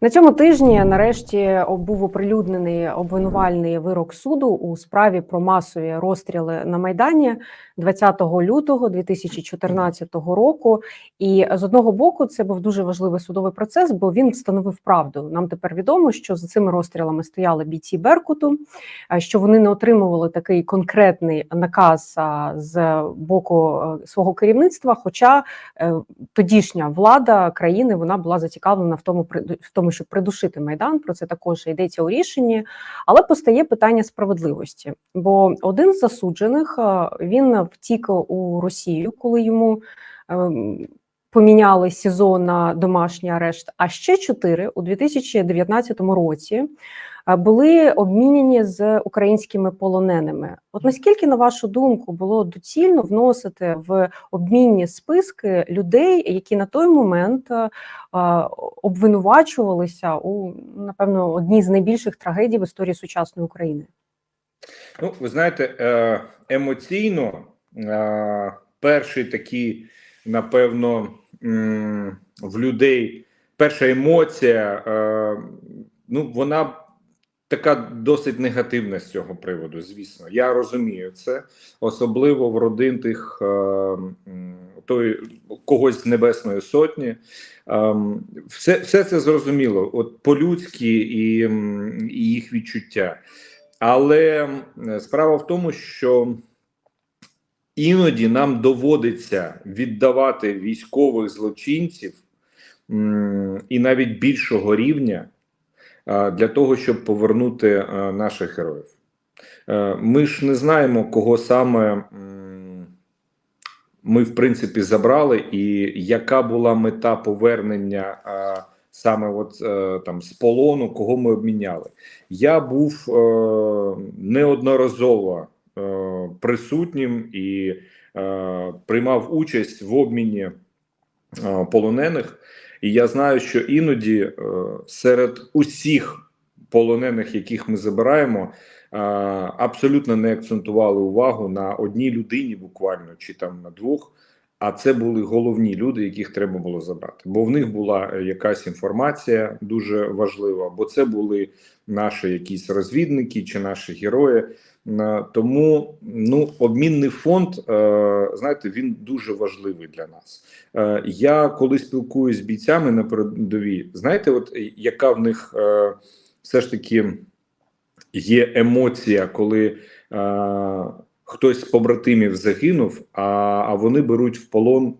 На цьому тижні нарешті був оприлюднений обвинувальний вирок суду у справі про масові розстріли на майдані 20 лютого 2014 року. І з одного боку, це був дуже важливий судовий процес, бо він встановив правду. Нам тепер відомо, що за цими розстрілами стояли бійці Беркуту, що вони не отримували такий конкретний наказ з боку е, свого керівництва. Хоча е, тодішня влада країни вона була зацікавлена в тому, в тому, щоб придушити майдан. Про це також йдеться у рішенні. Але постає питання справедливості, бо один з засуджених е, він втік у Росію, коли йому ем, поміняли СІЗО на домашній арешт. А ще чотири у 2019 році були обмінені з українськими полоненими. От наскільки, на вашу думку, було доцільно вносити в обмінні списки людей, які на той момент е, обвинувачувалися у напевно одній з найбільших трагедій в історії сучасної України? Ну, ви знаєте, е, емоційно е, перший такий, напевно, в людей перша емоція, ну, вона така досить негативна з цього приводу, звісно. Я розумію це, особливо в родин тих е, той, когось з Небесної Сотні. Ем, Все, все це зрозуміло, от по-людськи і, і їх відчуття. Але справа в тому, що іноді нам доводиться віддавати військових злочинців і навіть більшого рівня для того, щоб повернути наших героїв. Е, Ми ж не знаємо, кого саме ми, в принципі, забрали, і яка була мета повернення саме от, е, там, з полону, кого ми обміняли. Я був е, неодноразово е, присутнім і е, приймав участь в обміні е, полонених. І я знаю, що іноді е, серед усіх полонених, яких ми забираємо, е, абсолютно не акцентували увагу на одній людині, буквально чи там на двох. А це були головні люди, яких треба було забрати, бо в них була е, якась інформація дуже важлива, бо це були наші якісь розвідники чи наші герої. Е, Тому ну обмінний фонд, е, знаєте, він дуже важливий для нас. Е, Я коли спілкуюсь з бійцями на передовій, знаєте, от яка в них все ж таки є емоція, коли хтось з побратимів загинув, а вони беруть в полон.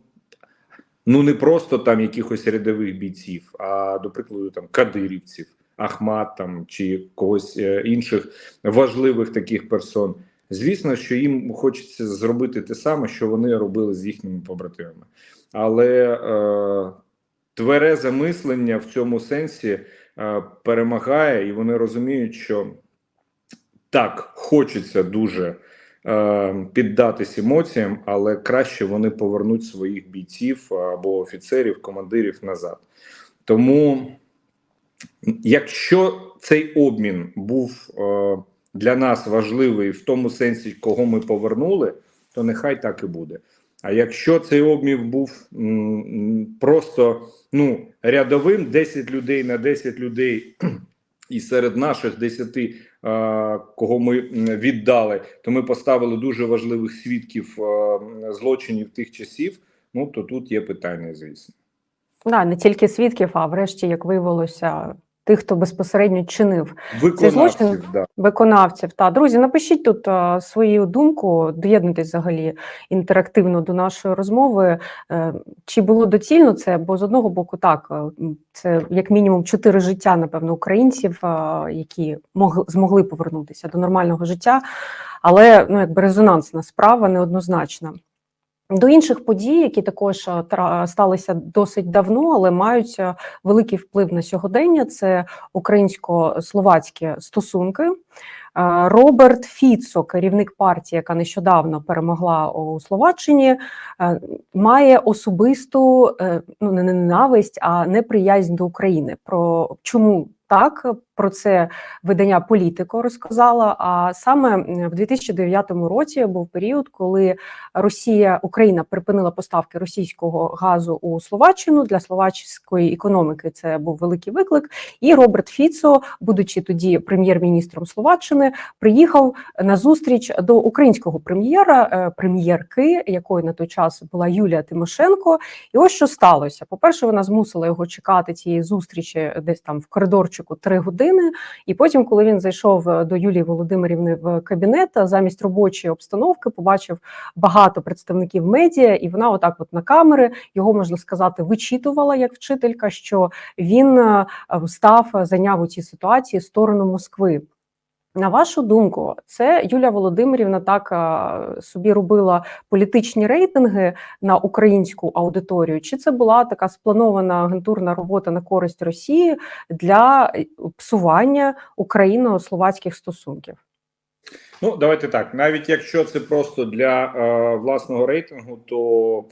Ну не просто там якихось рядових бійців, а до прикладу, там кадирівців, Ахмат там чи когось е, інших важливих таких персон. Звісно, що їм хочеться зробити те саме, що вони робили з їхніми побратимами, але е, тверезе мислення в цьому сенсі е, перемагає, і вони розуміють, що так хочеться дуже е, піддатись емоціям, але краще вони повернуть своїх бійців або офіцерів, командирів назад. Тому, якщо цей обмін був е, для нас важливий в тому сенсі, кого ми повернули, то нехай так і буде. А якщо цей обмін був м, просто ну, рядовим 10 людей на 10 людей, і серед наших 10, е, кого ми віддали, то ми поставили дуже важливих свідків е, злочинів тих часів. Ну то тут є питання, звісно. Да, не тільки свідків, а врешті, як виявилося, тих, хто безпосередньо чинив Виконавців, злочин? да. виконавців. Та друзі, напишіть тут а, свою думку, доєднуйтесь взагалі інтерактивно до нашої розмови. Е, Чи було доцільно це? Бо з одного боку, так е, це як мінімум чотири життя, напевно, українців, а, які могли змогли повернутися до нормального життя, але ну якби резонансна справа неоднозначна. До інших подій, які також а, сталися досить давно, але мають великий вплив на сьогодення. Це українсько-словацькі стосунки. Е, Роберт Фіцо, керівник партії, яка нещодавно перемогла у Словаччині, е, має особисту е, ну не ненависть, а неприязнь до України. Про чому Так, про це видання Політико розказала. А саме в 2009 році був період, коли Росія Україна припинила поставки російського газу у Словаччину для словачської економіки. Це був великий виклик. І Роберт Фіцо, будучи тоді прем'єр-міністром Словаччини, приїхав на зустріч до українського прем'єра, е, прем'єрки, якою на той час була Юлія Тимошенко. І ось що сталося. По перше, вона змусила його чекати цієї зустрічі десь там в коридорчику три години. І потім, коли він зайшов е, до Юлії Володимирівни в кабінет, замість робочої обстановки побачив багато представників медіа, і вона, отак, от на камери, його можна сказати, вичитувала як вчителька, що він е, став зайняв у цій ситуації сторону Москви. На вашу думку, це Юлія Володимирівна так е, собі робила політичні рейтинги на українську аудиторію? Чи це була така спланована агентурна робота на користь Росії для е, псування україно-словацьких стосунків? Ну, давайте так. Навіть якщо це просто для е, власного рейтингу, то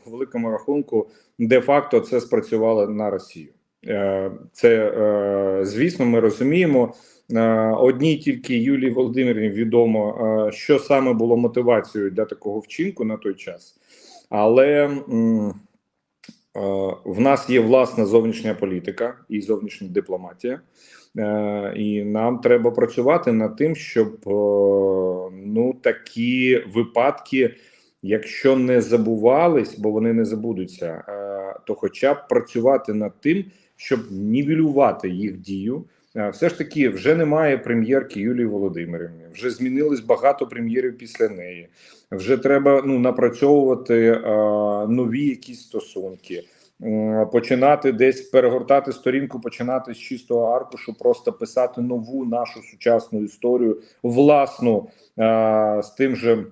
по великому рахунку де-факто це спрацювало на Росію. Е, це е, звісно, ми розуміємо. Е, одній тільки Юлії Володимирівні відомо, е, що саме було мотивацією для такого вчинку на той час, але е, в нас є власна зовнішня політика і зовнішня дипломатія. І нам треба працювати над тим, щоб ну такі випадки, якщо не забувались, бо вони не забудуться, то хоча б працювати над тим, щоб нівелювати їх дію. Все ж таки, вже немає прем'єрки Юлії Володимирівни. Вже змінилось багато прем'єрів після неї. Вже треба ну напрацьовувати е, нові якісь стосунки. Починати десь перегортати сторінку, починати з чистого аркушу, просто писати нову нашу сучасну історію, власну з тим же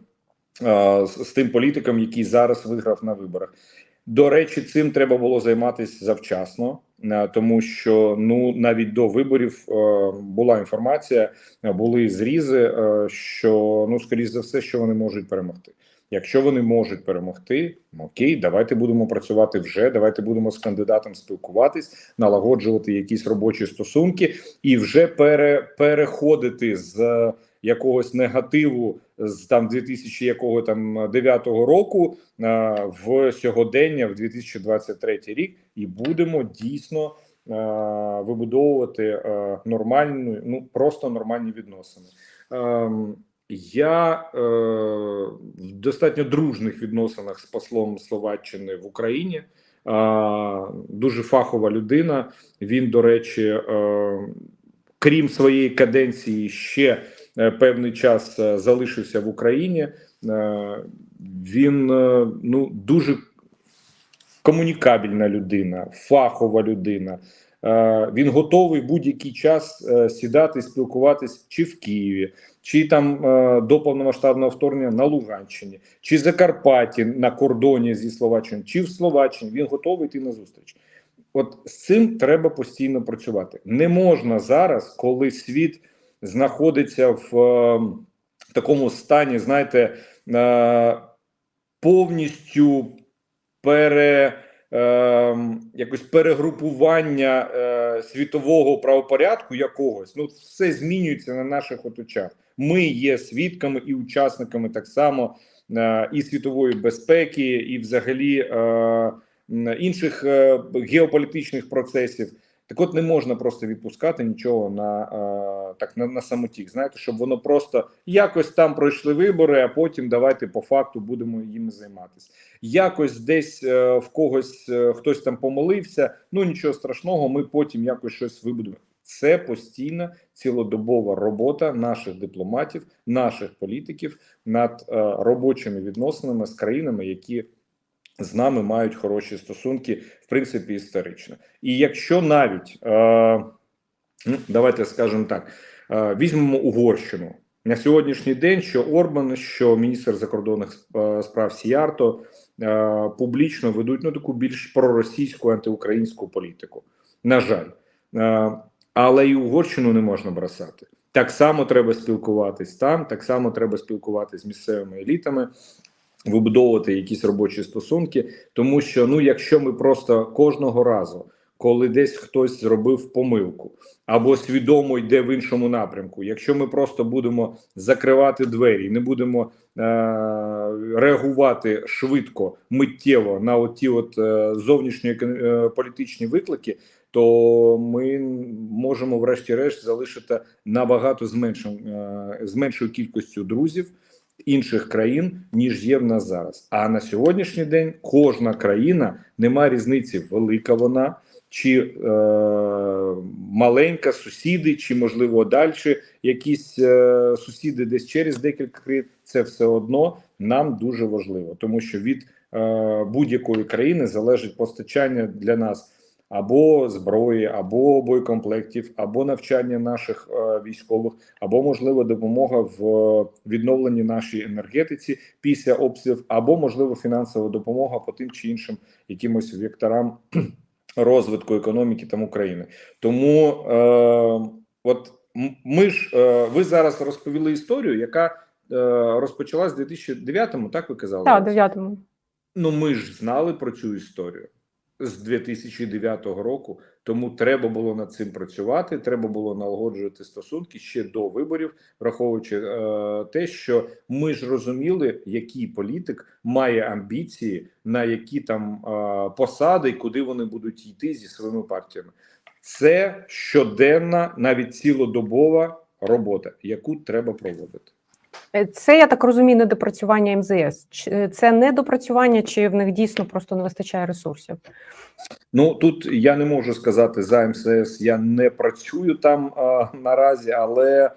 з тим політиком, який зараз виграв на виборах. До речі, цим треба було займатися завчасно, тому що ну навіть до виборів е, була інформація, е, були зрізи, е, що ну скоріш за все, що вони можуть перемогти. Якщо вони можуть перемогти, окей, давайте будемо працювати вже. Давайте будемо з кандидатом спілкуватись, налагоджувати якісь робочі стосунки і вже пере, переходити з е, якогось негативу з там 2000 якого там 9 року в сьогодення, в 2023 рік, і будемо дійсно вибудовувати нормальну, ну просто нормальні відносини. Ем, я е, в достатньо дружних відносинах з послом Словаччини в Україні. Е, дуже фахова людина. Він, до речі, е, крім своєї каденції, ще певний час е, залишився в Україні. Е, він е, ну дуже комунікабельна людина, фахова людина. Е, Він готовий будь-який час е, сідати, спілкуватись чи в Києві, чи там е, до повномасштабного вторгнення на Луганщині, чи Закарпатті на кордоні зі Словаччиною, чи в Словаччині. Він готовий йти на зустріч. От з цим треба постійно працювати. Не можна зараз, коли світ знаходиться в е, такому стані, знаєте, е, повністю пере е, якось перегрупування е, світового правопорядку якогось, ну все змінюється на наших от очах. Ми є свідками і учасниками так само е, і світової безпеки, і взагалі інших геополітичних процесів. Так от не можна просто відпускати нічого на е, так на, на самотік. Знаєте, щоб воно просто якось там пройшли вибори, а потім давайте по факту будемо їм займатися. Якось десь е, в когось е, хтось там помилився. Ну нічого страшного, ми потім якось щось вибудемо. Це постійна цілодобова робота наших дипломатів, наших політиків над робочими відносинами з країнами, які з нами мають хороші стосунки, в принципі, історично. І якщо навіть е, ну, давайте скажемо так, е, візьмемо Угорщину на сьогоднішній день, що Орбан, що міністр закордонних е, справ Сіярто е, публічно ведуть ну таку більш проросійську антиукраїнську політику. На жаль, е, але і Угорщину не можна бросати. Так само треба спілкуватись там, так само треба спілкуватись з місцевими елітами вибудовувати якісь робочі стосунки, тому що ну, якщо ми просто кожного разу, коли десь хтось зробив помилку або свідомо йде в іншому напрямку. Якщо ми просто будемо закривати двері, не будемо е, реагувати швидко, миттєво на оті от е, зовнішні е, політичні виклики, то ми можемо, врешті-решт, залишити набагато з е, з меншою кількістю друзів інших країн, ніж є в нас зараз. А на сьогоднішній день кожна країна немає різниці, велика вона чи е, маленька сусіди, чи можливо далі якісь е, сусіди десь через декілька країн. Це все одно нам дуже важливо, тому що від е, будь-якої країни залежить постачання для нас або зброї, або боєкомплектів, або навчання наших е, військових, або можливо допомога в е, відновленні нашій енергетиці після обстрілів, або можливо фінансова допомога по тим чи іншим якимось векторам розвитку економіки там України. Тому е, от ми ж е, ви зараз розповіли історію, яка е, розпочалась в 2009-му, так ви казали? Так, дев'ятому. Ну, ми ж знали про цю історію з 2009 року, тому треба було над цим працювати. Треба було налагоджувати стосунки ще до виборів, враховуючи е, те, що ми ж розуміли, який політик має амбіції, на які там е, посади і куди вони будуть йти зі своїми партіями. Це щоденна, навіть цілодобова робота, яку треба проводити. Е, Це я так розумію, недопрацювання МЗС. Чи- Це недопрацювання, чи в них дійсно просто не вистачає ресурсів? Ну тут я не можу сказати за МСС. Я не працюю там а, наразі, але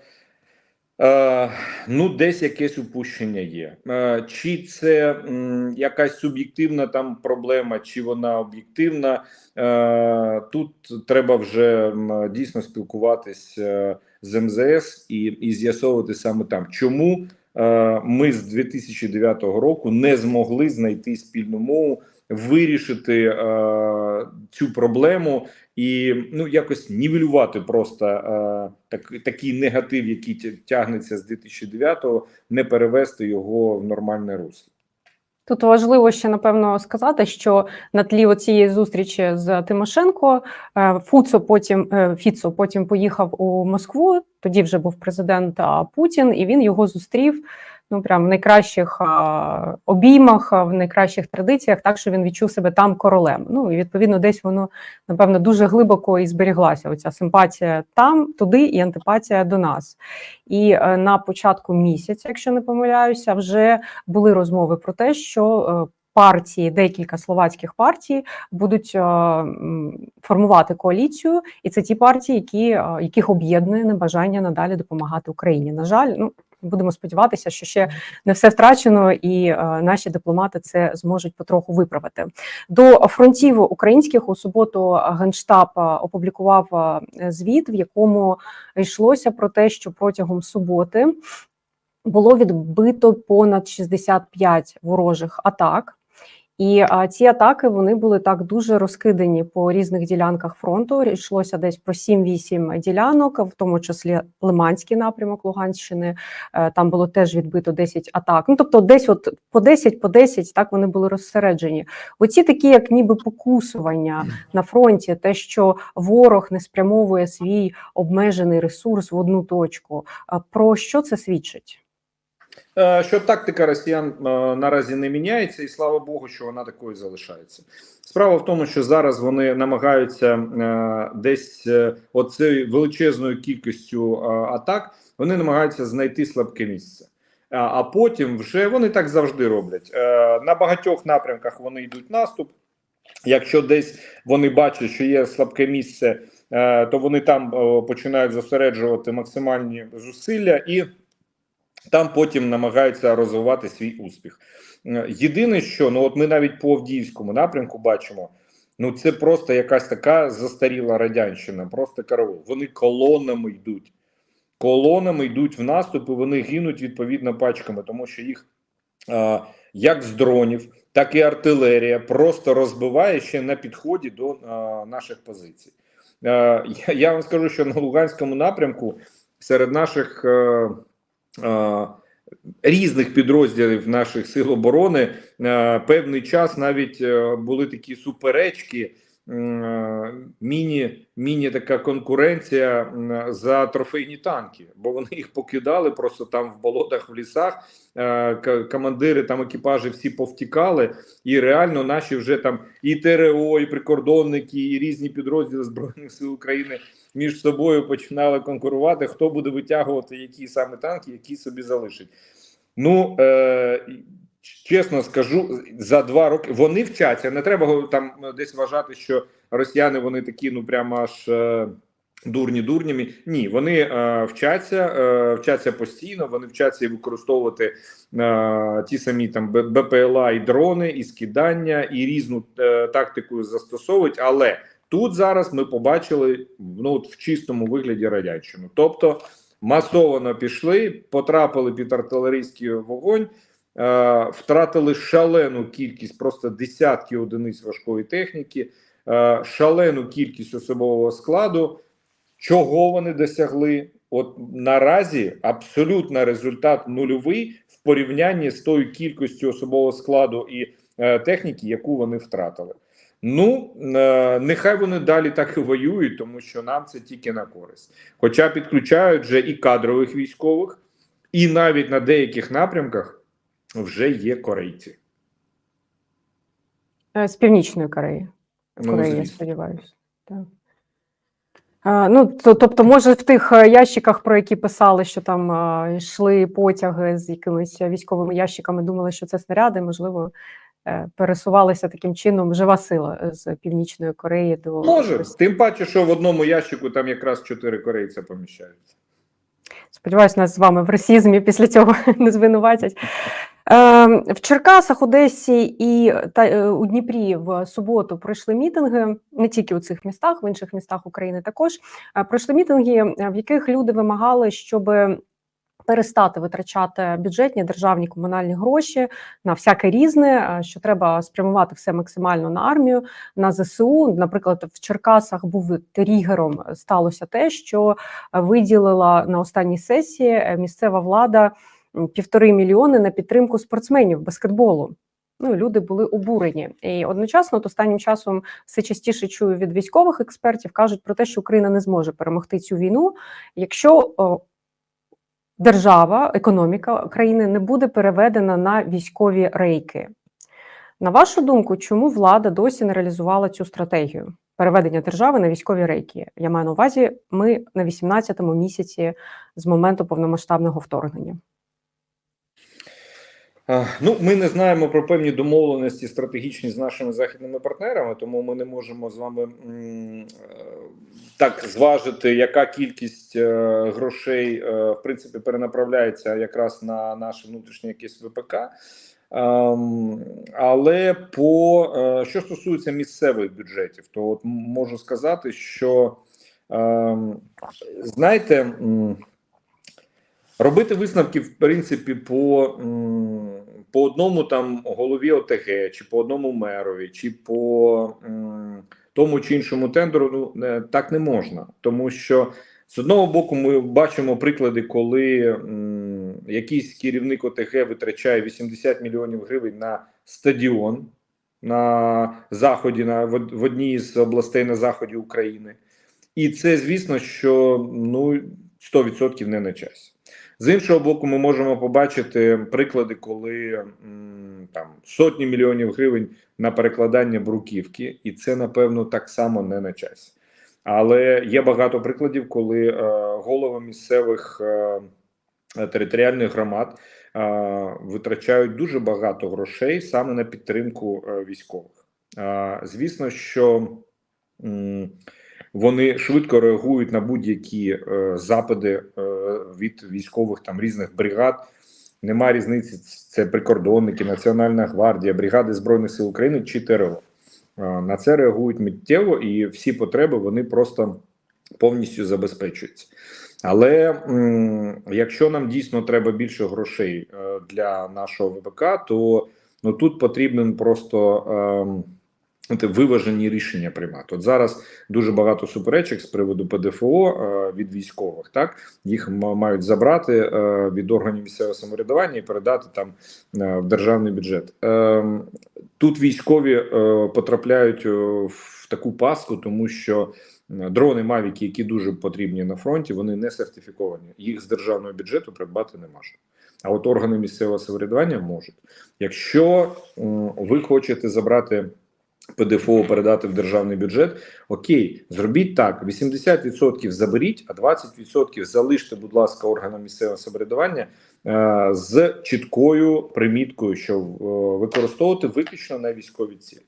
е, ну десь якесь упущення є. Е, чи це м, якась суб'єктивна там проблема, чи вона об'єктивна? Е, тут треба вже м, дійсно спілкуватись е, з МЗС і, і з'ясовувати саме там, чому е, ми з 2009 року не змогли знайти спільну мову вирішити е, цю проблему і ну якось нівелювати просто е, так, такий негатив, який тягнеться з 2009-го, не перевести його в нормальне русло. Тут важливо ще напевно сказати, що на тлі цієї зустрічі з Тимошенко е, Фуцо потім е, Фіцо потім поїхав у Москву. Тоді вже був президент Путін, і він його зустрів. Ну прям в найкращих а, обіймах, в найкращих традиціях, так що він відчув себе там королем. Ну і відповідно, десь воно напевно дуже глибоко і зберіглася. Оця симпатія там, туди, і антипатія до нас. І е, на початку місяця, якщо не помиляюся, вже були розмови про те, що е, партії, декілька словацьких партій будуть е, формувати коаліцію, і це ті партії, які, яких об'єднує небажання надалі допомагати Україні. На жаль, ну будемо сподіватися, що ще не все втрачено, і е, наші дипломати це зможуть потроху виправити. До фронтів українських у суботу генштаб е, опублікував е, звіт, в якому йшлося про те, що протягом суботи було відбито понад 65 ворожих атак. І а, ці атаки вони були так дуже розкидані по різних ділянках фронту. Йшлося десь про 7-8 ділянок, в тому числі Лиманський напрямок Луганщини. Е, Там було теж відбито 10 атак. Ну тобто, десь от по 10, по 10, так вони були розсереджені. Оці такі, як ніби покусування на фронті, те, що ворог не спрямовує свій обмежений ресурс в одну точку. Про що це свідчить? Е, Що тактика росіян е, наразі не міняється, і слава Богу, що вона такою залишається. Справа в тому, що зараз вони намагаються е, десь оцею величезною кількістю атак, вони намагаються знайти слабке місце. А, потім вже вони так завжди роблять. На багатьох напрямках вони йдуть наступ. Якщо десь вони бачать, що є слабке місце, то вони там починають зосереджувати максимальні зусилля і там потім намагаються розвивати свій успіх. Е, Єдине, що ну от ми навіть по Авдіївському напрямку бачимо. Ну це просто якась така застаріла радянщина, просто караул. Вони колонами йдуть. Колонами йдуть в наступ, і вони гинуть відповідно пачками, тому що їх е, як з дронів, так і артилерія просто розбиває ще на підході до е, наших позицій. Е, я, вам скажу, що на Луганському напрямку серед наших е, різних підрозділів наших сил оборони певний час навіть е, були такі суперечки. Е, міні, міні така конкуренція за трофейні танки, бо вони їх покидали просто там в болотах, в лісах. Е, Командири там екіпажі всі повтікали, і реально наші вже там і ТРО, і прикордонники, і різні підрозділи збройних сил України між собою починали конкурувати. Хто буде витягувати які саме танки, які собі залишить. Ну е, чесно скажу, за два роки вони вчаться. Не треба там е, десь вважати, що росіяни вони такі, ну прямо аж. Е, Дурні дурнями. Ні, вони е, вчаться, е, вчаться постійно. Вони вчаться і використовувати е, ті самі там БПЛА і дрони, і скидання, і різну е, тактику застосовують. Але тут зараз ми побачили ну от в чистому вигляді радянщину. Тобто масово пішли, потрапили під артилерійський вогонь, втратили шалену кількість, просто десятки одиниць важкої техніки, е, шалену кількість особового складу. Чого вони досягли? От наразі абсолютно результат нульовий в порівнянні з тою кількістю особового складу і е, техніки, яку вони втратили. Ну е, нехай вони далі так і воюють, тому що нам це тільки на користь. Хоча підключають вже і кадрових військових, і навіть на деяких напрямках вже є корейці. Е, З Північної Кореї. Ну, Кореї, я сподіваюся. Так. А, ну, то, тобто, може, в тих е, ящиках, про які писали, що там а, йшли потяги з якимись військовими ящиками, думали, що це снаряди, можливо, е, пересувалися таким чином жива сила з Північної Кореї до Може, тим паче, що в одному ящику там якраз чотири корейця поміщаються. Сподіваюсь, нас з вами в расізмі після цього не звинуватять. Е, в Черкасах, Одесі і та, е, у Дніпрі в суботу пройшли мітинги, не тільки у цих містах, в інших містах України також. Е, пройшли мітинги, е, в яких люди вимагали, щоб перестати витрачати бюджетні державні комунальні гроші на всяке різне, що треба спрямувати все максимально на армію, на ЗСУ. Наприклад, в Черкасах був тригером сталося те, що виділила на останній сесії місцева влада півтори мільйони на підтримку спортсменів баскетболу. Ну, люди були обурені, і одночасно, от останнім часом все частіше чую від військових експертів, кажуть про те, що Україна не зможе перемогти цю війну, якщо о, держава, економіка країни не буде переведена на військові рейки. На вашу думку, чому влада досі не реалізувала цю стратегію переведення держави на військові рейки? Я маю на увазі, ми на 18-му місяці з моменту повномасштабного вторгнення. Ну, ми не знаємо про певні домовленості стратегічні з нашими західними партнерами, тому ми не можемо з вами е, так зважити, яка кількість е, грошей е, в принципі перенаправляється якраз на наше внутрішнє якесь ВПК. Ем, але по що стосується місцевих бюджетів, то от можу сказати, що ем, знаєте. Робити висновки, в принципі, по, по одному там голові ОТГ, чи по одному мерові, чи по тому чи іншому тендеру, ну е, так не можна, тому що з одного боку ми бачимо приклади, коли якийсь керівник ОТГ витрачає 80 мільйонів гривень на стадіон на заході, на в одній з областей на заході України, і це звісно, що ну 100% не на часі. З іншого боку, ми можемо побачити приклади, коли там сотні мільйонів гривень на перекладання бруківки, і це напевно так само не на часі. Але є багато прикладів, коли е, голови місцевих е, територіальних громад е, витрачають дуже багато грошей саме на підтримку е, військових. Е, звісно, що м, вони швидко реагують на будь-які е, запити е, від військових там різних бригад. Нема різниці, це прикордонники, Національна гвардія, бригади Збройних сил України чи ТРО. Е, На це реагують миттєво, і всі потреби вони просто повністю забезпечуються. Але м, якщо нам дійсно треба більше грошей е, для нашого ВПК, то ну тут потрібен просто. знаєте, виважені рішення приймати. От зараз дуже багато суперечок з приводу ПДФО е, від військових. Так їх мають забрати е, від органів місцевого самоврядування і передати там е, в державний бюджет. Е, тут військові е, потрапляють е, в таку паску, тому що дрони Мавіки, які дуже потрібні на фронті, вони не сертифіковані. Їх з державного бюджету придбати не можна. А от органи місцевого самоврядування можуть. Якщо ви хочете забрати ПДФО, передати в державний бюджет, окей, зробіть так: 80% заберіть, а 20% залиште, будь ласка, органам місцевого самоврядування е, з чіткою приміткою, що е, використовувати виключно на військові цілі.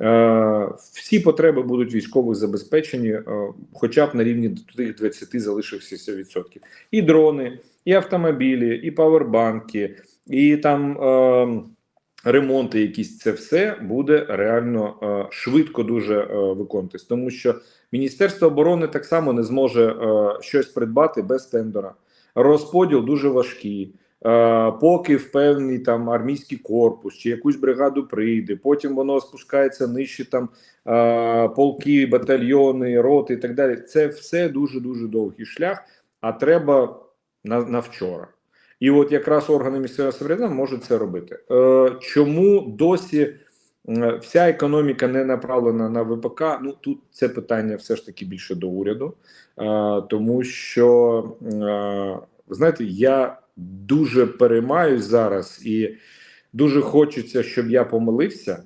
Е, всі потреби будуть військових забезпечені, е, хоча б на рівні тих 20 залишився відсотків. І дрони, і автомобілі, і павербанки, і там е, ремонти, якісь це все буде реально е, швидко дуже е, виконуватись, тому що Міністерство оборони так само не зможе е, щось придбати без тендера. Розподіл дуже важкий. Е, поки в певний там армійський корпус чи якусь бригаду прийде, потім воно спускається нижче там полки, батальйони, роти і так далі. Це все дуже дуже довгий шлях, а треба на, на вчора. І от якраз органи місцевого самоврядування можуть це робити. Е, чому досі е, вся економіка не направлена на ВПК? Ну тут це питання все ж таки більше до уряду, е, тому що е, знаєте, я дуже переймаюсь зараз і дуже хочеться, щоб я помилився,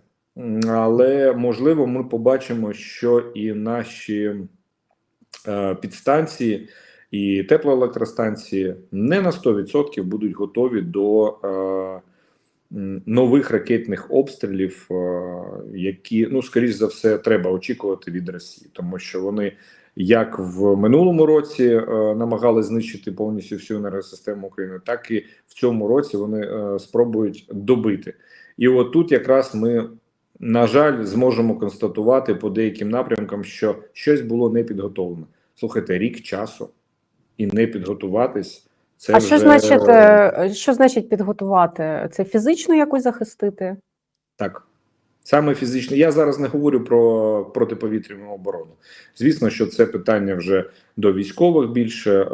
але можливо, ми побачимо, що і наші е, підстанції і теплоелектростанції не на 100% будуть готові до е, нових ракетних обстрілів, е, які ну скоріш за все треба очікувати від Росії, тому що вони як в минулому році е, намагались знищити повністю всю енергосистему України, так і в цьому році вони е, спробують добити. І от тут якраз ми. На жаль, зможемо констатувати по деяким напрямкам, що щось було не підготовлено. Слухайте, рік часу і не підготуватись. Це а що значить, е, що значить підготувати? Це фізично якось захистити? Так. Саме фізично. Я зараз не говорю про протиповітряну оборону. Звісно, що це питання вже до військових більше. Е,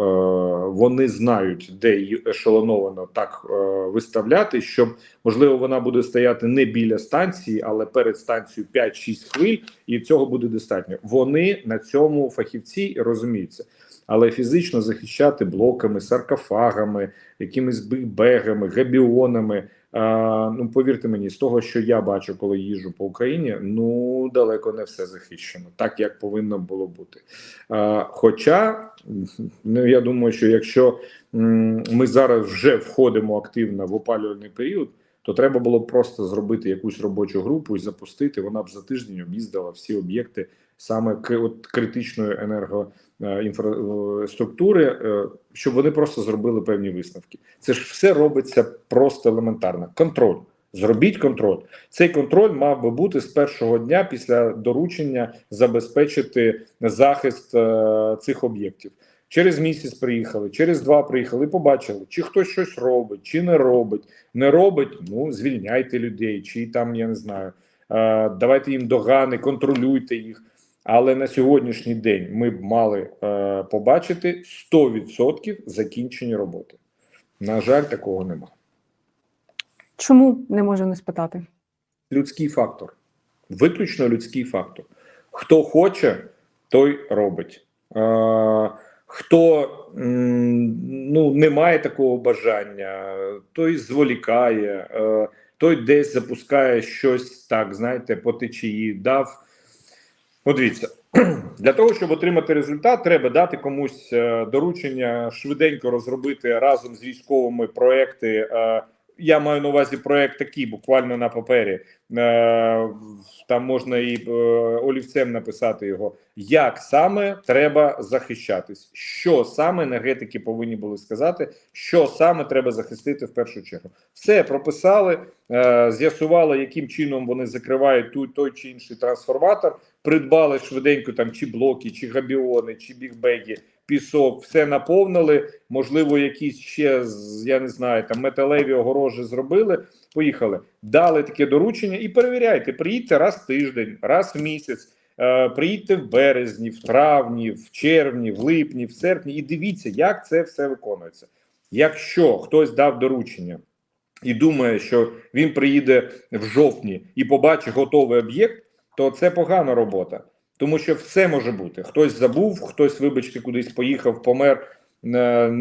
вони знають, де її ешелоновано так е, виставляти, щоб можливо вона буде стояти не біля станції, але перед станцією 5-6 хвиль, і цього буде достатньо. Вони на цьому фахівці розуміються. Але фізично захищати блоками, саркофагами, якимись бігбегами, габіонами. А, ну повірте мені, з того, що я бачу, коли їжджу по Україні, ну далеко не все захищено, так як повинно було бути. А, хоча ну я думаю, що якщо м, ми зараз вже входимо активно в опалювальний період, то треба було б просто зробити якусь робочу групу і запустити. Вона б за тиждень об'їздила всі об'єкти саме от критичної енергоінфраструктури, е, щоб вони просто зробили певні висновки. Це ж все робиться просто елементарно. Контроль. Зробіть контроль. Цей контроль мав би бути з першого дня після доручення забезпечити захист е, цих об'єктів. Через місяць приїхали, через два приїхали, побачили, чи хтось щось робить, чи не робить. Не робить, ну звільняйте людей, чи там я не знаю. Е, давайте їм догани, контролюйте їх. Але на сьогоднішній день ми б мали е, побачити 100% закінчені роботи. На жаль, такого немає. Чому не можу не спитати? Людський фактор, виключно людський фактор. Хто хоче, той робить. Е, хто ну, не має такого бажання, той зволікає, е, той десь запускає щось так, знаєте, по течії дав. Ну, дивіться, для того, щоб отримати результат, треба дати комусь е, доручення швиденько розробити разом з військовими проекти. Я маю на увазі проект такий, буквально на папері. Е, там можна і е, олівцем написати його. Як саме треба захищатись? Що саме енергетики повинні були сказати? Що саме треба захистити в першу чергу? Все прописали, е, з'ясували, яким чином вони закривають ту, той чи інший трансформатор. Придбали швиденько там чи блоки, чи габіони, чи бігбеги, пісок, все наповнили. Можливо, якісь ще я не знаю, там металеві огорожі зробили. Поїхали, дали таке доручення і перевіряйте. Приїдьте раз в тиждень, раз в місяць. Е, приїдьте в березні, в травні, в червні, в липні, в серпні, і дивіться, як це все виконується. Якщо хтось дав доручення і думає, що він приїде в жовтні і побачить готовий об'єкт, то це погана робота. Тому що все може бути. Хтось забув, хтось, вибачте, кудись поїхав, помер е,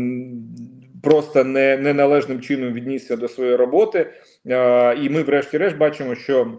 просто не, неналежним чином віднісся до своєї роботи. Е, і ми, врешті-решт, бачимо, що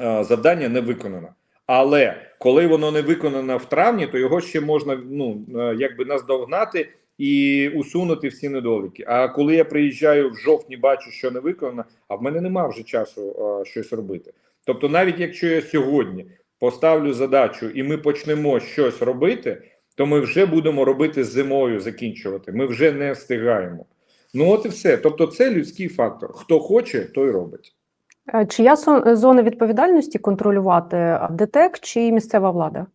е, завдання не виконано. Але коли воно не виконано в травні, то його ще можна ну якби наздогнати і усунути всі недоліки. А коли я приїжджаю в жовтні, бачу, що не виконано, а в мене нема вже часу щось робити. Тобто, навіть якщо я сьогодні поставлю задачу і ми почнемо щось робити, то ми вже будемо робити зимою, закінчувати. Ми вже не встигаємо. Ну от і все. Тобто, це людський фактор. Хто хоче, той робить. Е, Чия зона відповідальності контролювати е, ДТЕК чи місцева влада?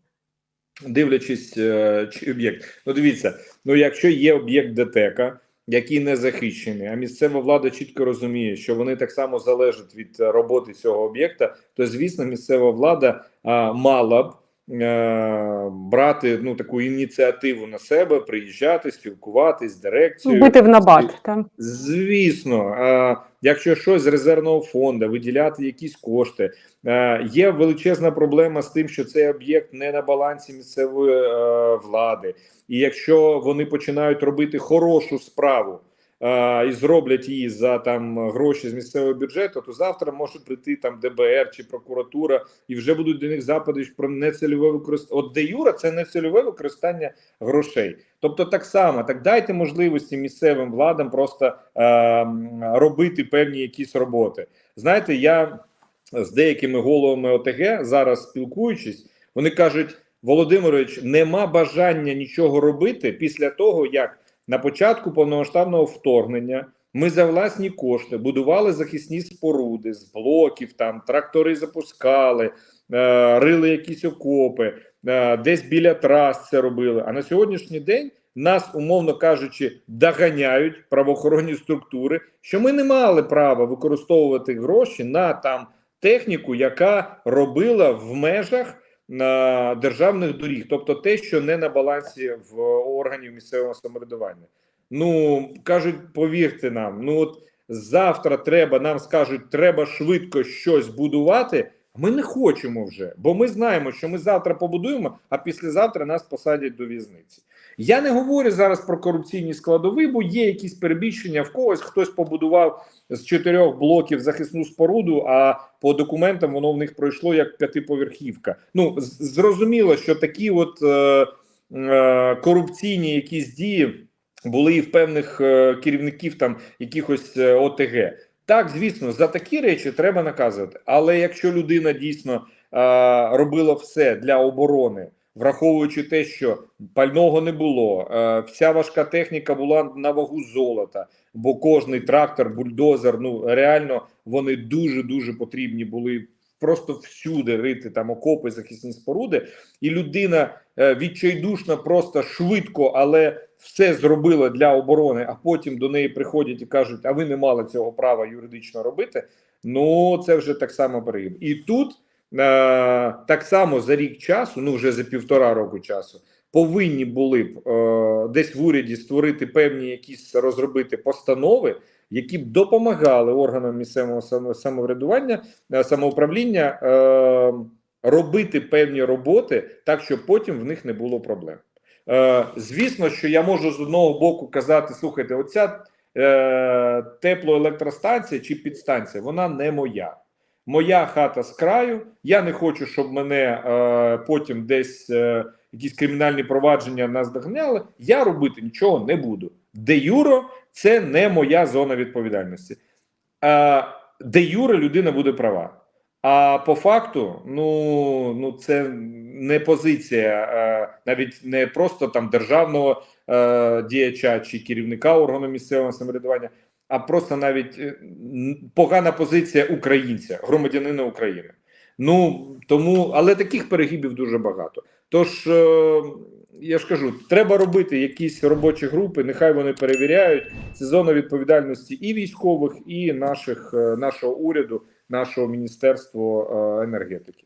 дивлячись е, чи об'єкт. Ну дивіться, ну якщо є об'єкт ДТЕКа, який не захищений, а місцева влада чітко розуміє, що вони так само залежать від е, роботи цього об'єкта, то звісно, місцева влада а, мала б. Е, Брати ну таку ініціативу на себе, приїжджати, спілкуватись з дирекцією, Бити в набат. Та? Звісно, е, якщо щось з резервного фонду, виділяти якісь кошти. Е, є величезна проблема з тим, що цей об'єкт не на балансі місцевої влади. І якщо вони починають робити хорошу справу і зроблять її за там гроші з місцевого бюджету, то завтра може прийти там ДБР чи прокуратура, і вже будуть до них запити про нецільове використання. От де юра це нецільове використання грошей. Тобто, так само так дайте можливості місцевим владам просто е, робити певні якісь роботи. Знаєте, я з деякими головами ОТГ зараз спілкуючись, вони кажуть: Володимирович, нема бажання нічого робити після того, як на початку повномасштабного вторгнення ми за власні кошти будували захисні споруди з блоків, там трактори запускали, е, рили якісь окопи, е, десь біля трас це робили. А на сьогоднішній день нас, умовно кажучи, доганяють правоохоронні структури, що ми не мали права використовувати гроші на там техніку, яка робила в межах на державних доріг, тобто те, що не на балансі в органів місцевого самоврядування. Ну кажуть, повірте нам, ну от завтра треба, нам скажуть, треба швидко щось будувати. Ми не хочемо вже, бо ми знаємо, що ми завтра побудуємо, а післязавтра нас посадять до в'язниці. Я не говорю зараз про корупційні складові, бо є якісь перебільшення в когось. Хтось побудував з чотирьох блоків захисну споруду, а по документам воно в них пройшло як п'ятиповерхівка. Ну зрозуміло, що такі от е, е, корупційні якісь дії були і в певних е, керівників там якихось е, ОТГ. Так, звісно, за такі речі треба наказувати. Але якщо людина дійсно е, робила все для оборони, враховуючи те, що пального не було, е, вся важка техніка була на вагу золота, бо кожний трактор, бульдозер, ну реально вони дуже дуже потрібні були. Просто всюди рити там окопи, захисні споруди, і людина е, відчайдушно, просто швидко, але все зробила для оборони, а потім до неї приходять і кажуть: а ви не мали цього права юридично робити. Ну це вже так само перегиб. І тут так само за рік часу, ну вже за півтора року часу, повинні були б е, десь в уряді створити певні якісь розробити постанови, які б допомагали органам місцевого самоврядування, е, самоуправління е, робити певні роботи так, щоб потім в них не було проблем. Е, звісно, що я можу з одного боку казати: слухайте, оця е, теплоелектростанція чи підстанція, вона не моя. Моя хата з краю. Я не хочу, щоб мене е, потім десь е, якісь кримінальні провадження наздоганяли. Я робити нічого не буду. Де юро, це не моя зона відповідальності. Е, де юре людина буде права. А по факту, ну, ну це не позиція, е, навіть не просто там державного е, діяча чи керівника органу місцевого самоврядування, а просто навіть е, погана позиція українця, громадянина України. Ну тому, але таких перегибів дуже багато. Тож е, я ж кажу, треба робити якісь робочі групи. Нехай вони перевіряють. Це зона відповідальності і військових, і наших е, нашого уряду, нашого міністерства енергетики.